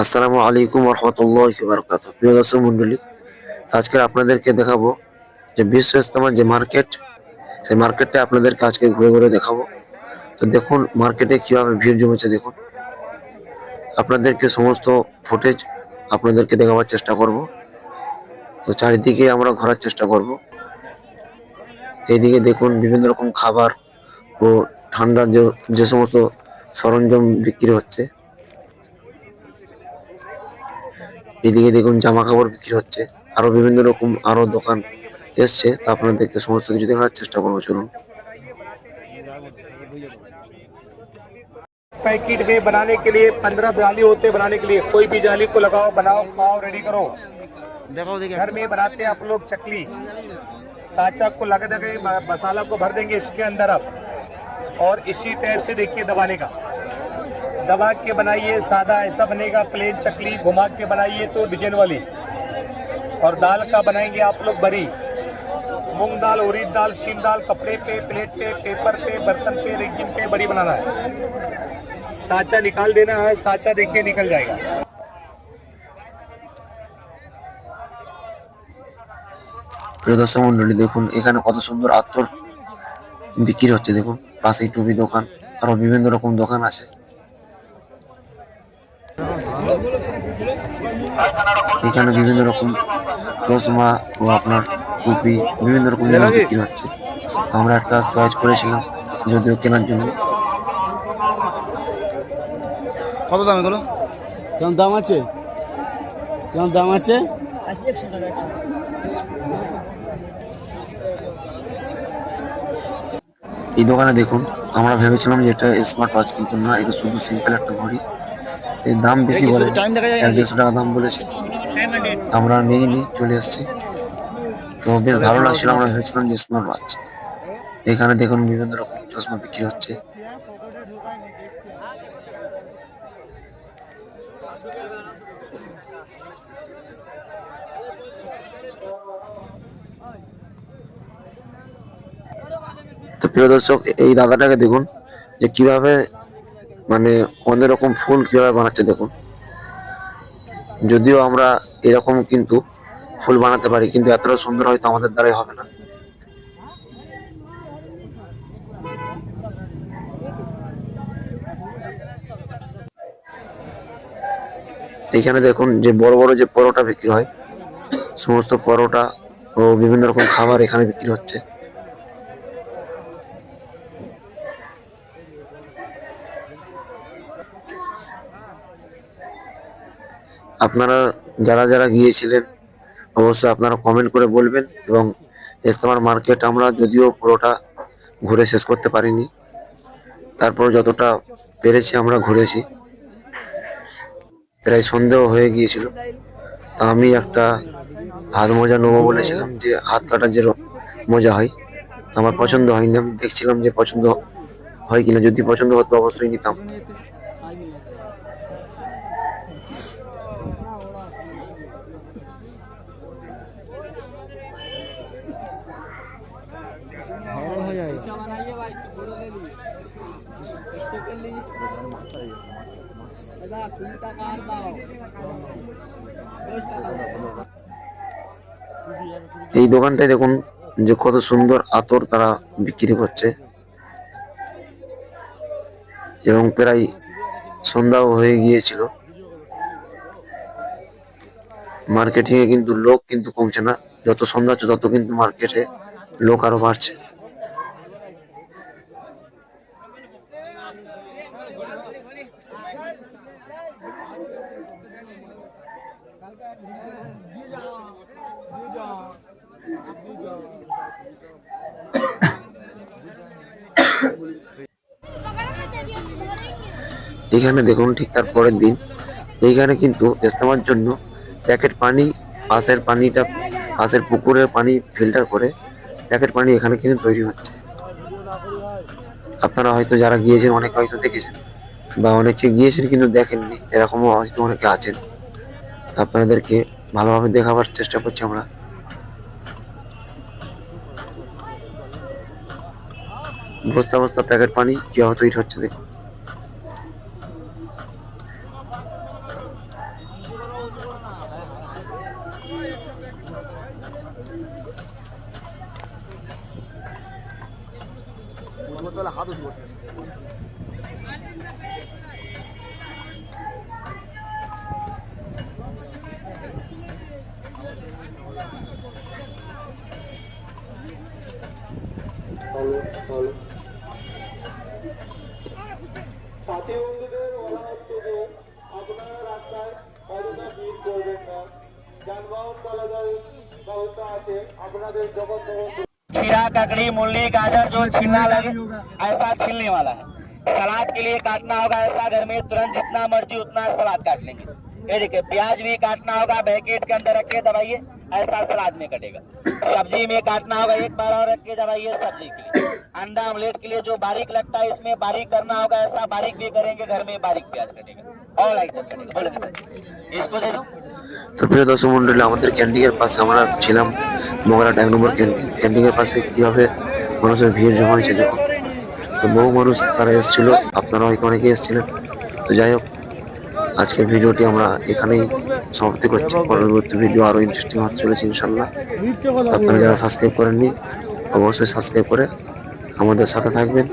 আসসালামু আলাইকুম রহমতুল্লাহ বারকাত প্রিয় দর্শক মন্ডলী আজকে আপনাদেরকে দেখাবো যে বিশ্ব ইস্তেমার যে মার্কেট, সেই মার্কেটটা আপনাদেরকে আজকে ঘুরে ঘুরে দেখাবো। তো দেখুন, মার্কেটে কীভাবে ভিড় জমেছে, দেখুন। আপনাদেরকে সমস্ত ফুটেজ আপনাদেরকে দেখাবার চেষ্টা করব। তো চারিদিকে আমরা ঘোরার চেষ্টা করব। এইদিকে দেখুন, বিভিন্ন রকম খাবার ও ঠান্ডার যে যে সমস্ত সরঞ্জাম বিক্রি হচ্ছে। এদিকে দেখুন জামা কাপড় বিক্রি হচ্ছে আরো বিভিন্ন রকম আরো দোকান এসছে তা আপনাদেরকে সমস্ত কিছু দেখার চেষ্টা করবো চলুন पैकेट में बनाने के लिए पंद्रह जाली होते हैं बनाने के लिए कोई भी जाली को लगाओ बनाओ खाओ रेडी करो देखाओ देखिए घर में बनाते हैं आप लोग चकली साचा को लगा देंगे म- मसाला को भर देंगे इसके अंदर अब और इसी टाइप से देखिए दबाने का दबा के बनाइए सादा ऐसा बनेगा प्लेन चकली घुमा के बनाइए तो डिजाइन वाली और दाल का बनाएंगे आप लोग बरी मूंग दाल उड़ीद दाल शीन दाल कपड़े पे प्लेट पे पेपर पे बर्तन पे रेजिन पे बड़ी बनाना है साचा निकाल देना है साचा देखिए निकल जाएगा প্রিয় দর্শক মন্ডলী দেখুন এখানে কত সুন্দর আত্মর বিক্রি হচ্ছে দেখুন পাশেই টুপি দোকান আরো বিভিন্ন রকম দোকান আছে এখানে বিভিন্ন রকম চশমা ও আপনার টুপি বিভিন্ন রকম জিনিস বিক্রি হচ্ছে। আমরা একটা চয়েস করেছিলাম যদিও কেনার জন্য। কত দাম এগুলো? কেমন দাম আছে? কেমন দাম আছে? এই দোকানে দেখুন আমরা ভেবেছিলাম যে এটা স্মার্ট ওয়াচ কিন্তু না এটা শুধু সিম্পল একটা ঘড়ি। দাম বেশি বলে এক দেড়শো টাকা দাম বলেছে। আমরা নিয়ে নিই চলে এসেছি তো বেশ ভালো লাগছিল আমরা ভেবেছিলাম যে স্মার্ট ওয়াচ এখানে দেখুন বিভিন্ন রকম চশমা বিক্রি হচ্ছে। তো প্রিয় দর্শক এই দাদাটাকে দেখুন যে কীভাবে মানে অনেক রকম ফুল কীভাবে বানাচ্ছে দেখুন। যদিও আমরা এরকম কিন্তু ফুল বানাতে পারি, কিন্তু এতটা সুন্দর হয়তো আমাদের দ্বারাই হবে না। এখানে দেখুন যে বড় বড় যে পরোটা বিক্রি হয়, সমস্ত পরোটা ও বিভিন্ন রকম খাবার এখানে বিক্রি হচ্ছে। আপনারা যারা যারা গিয়েছিলেন, অবশ্যই আপনারা কমেন্ট করে বলবেন এবং ইস্তেমার মার্কেট আমরা যদিও পুরোটা ঘুরে শেষ করতে পারিনি, তারপর যতটা পেরেছি আমরা ঘুরেছি। প্রায় সন্দেহ হয়ে গিয়েছিল। তা আমি একটা হাত মোজা নেব বলেছিলাম যে হাত কাটার যে মোজা হয় আমার পছন্দ হয়নি। আমি দেখছিলাম যে পছন্দ হয় কিনা, যদি পছন্দ হতো অবশ্যই নিতাম। এই দোকানটায় দেখুন যে কত সুন্দর আতর তারা বিক্রি করছে। এবং প্রায় সন্ধ্যাও হয়ে গিয়েছিল। মার্কেটিং এ কিন্তু লোক কিন্তু কমছে না। যত সন্ধ্যা হচ্ছে তত কিন্তু মার্কেটে লোক আরও বাড়ছে। এখানে দেখুন ঠিক তার পরের দিন। এইখানে কিন্তু ইস্তেমার জন্য প্যাকেট পানি, পাশের পানিটা, পাশের পুকুরের পানি ফিল্টার করে প্যাকেট পানি এখানে কিন্তু তৈরি হচ্ছে। আপনারা হয়তো যারা গিয়েছেন, অনেকে হয়তো দেখেছেন বা অনেকে গিয়েছেন কিন্তু দেখেননি, এরকমও হয়তো অনেকে আছেন। আপনাদেরকে ভালোভাবে দেখাবার চেষ্টা করছি আমরা। বস্তা বস্তা প্যাকেট পানি কীভাবে তৈরি হচ্ছে দেখুন। সাথী বন্ধুদের বলা হচ্ছে যে আপনারা রাস্তায় অযথা ভিড় করবেন না যানবাহন চলাচল ব্যবস্থা আছে আপনাদের যখন তখন खीरा ककड़ी मूली गाजर जो छीलना लगे ऐसा छीलने वाला है सलाद के लिए काटना होगा ऐसा घर में तुरंत जितना मर्जी उतना सलाद काट लेंगे ये देखिए प्याज भी काटना होगा बैकेट के अंदर रख के दबाइए ऐसा सलाद में कटेगा सब्जी में काटना होगा एक बार और रख के दबाइए सब्जी के लिए अंडा ऑमलेट के लिए जो बारीक लगता है इसमें बारीक करना होगा ऐसा बारीक भी करेंगे घर में बारीक प्याज कटेगा ऑल आइटम कटेगा बोले सर इसको दे दो তো প্রিয় দর্শক মন্ডলী আমাদের ক্যান্টিং এর পাশে আমরা ছিলাম মগরাট এক নম্বর ক্যান্টিং এর পাশে কিভাবে মানুষের ভিড় জমা হয়েছে দেখুন তো বহু মানুষ তারা এসেছিল আপনারা হয়তো অনেকে এসেছিলেন তো যাই হোক আজকের ভিডিওটি আমরা এখানেই সমাপ্তি করছি। পরবর্তী ভিডিও আরও ইন্টারেস্টিং হতে চলেছে ইনশাল্লাহ আপনারা যারা সাবস্ক্রাইব করেননি, অবশ্যই সাবস্ক্রাইব করে আমাদের সাথে থাকবেন।